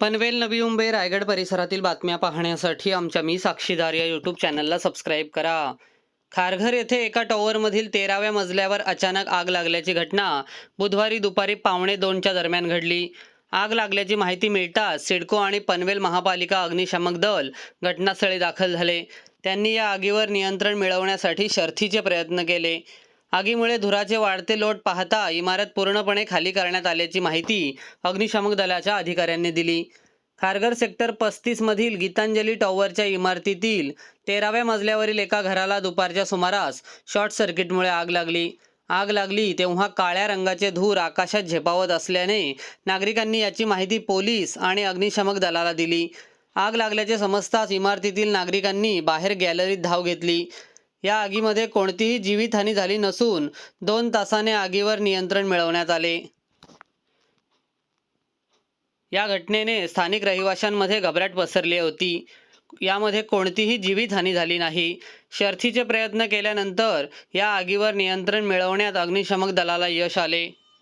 पनवेल नवी मुंबई रायगड परिसरातील बातम्या पाहण्यासाठी आमच्या मी साक्षीदार या यूट्यूब चॅनलला सबस्क्राईब करा. खारघर येथे एका टॉवरमधील तेराव्या मजल्यावर अचानक आग लागल्याची घटना. बुधवारी दुपारी पावणे दोनच्या दरम्यान घडली. आग लागल्याची माहिती मिळताच सिडको आणि पनवेल महापालिका अग्निशामक दल घटनास्थळी दाखल झाले. त्यांनी या आगीवर नियंत्रण मिळवण्यासाठी शर्थीचे प्रयत्न केले. आगीमुळे धुराचे वाढते लोट पाहता इमारत पूर्णपणे खाली करण्यात आल्याची माहिती अग्निशामक दलाच्या अधिकाऱ्यांनी दिली. खारघर सेक्टर पस्तीस मधील गीतांजली टॉवरच्या इमारतीतील तेराव्या मजल्यावरील एका घराला दुपारच्या सुमारास शॉर्ट सर्किटमुळे आग लागली. आग लागली तेव्हा काळ्या रंगाचे धूर आकाशात झेपावत असल्याने नागरिकांनी याची माहिती पोलीस आणि अग्निशामक दलाला दिली. आग लागल्याचे समजताच इमारतीतील नागरिकांनी बाहेर गॅलरीत धाव घेतली. या आगीमध्ये कोणतीही जीवितहानी झाली नसून दोन तासाने आगीवर नियंत्रण मिळवण्यात आले. या घटनेने स्थानिक रहिवाशांमध्ये घबराट पसरली होती. यामध्ये कोणतीही जीवितहानी झाली नाही. शर्थीचे प्रयत्न केल्यानंतर या आगीवर नियंत्रण मिळवण्यात अग्निशमक दलाला यश आले.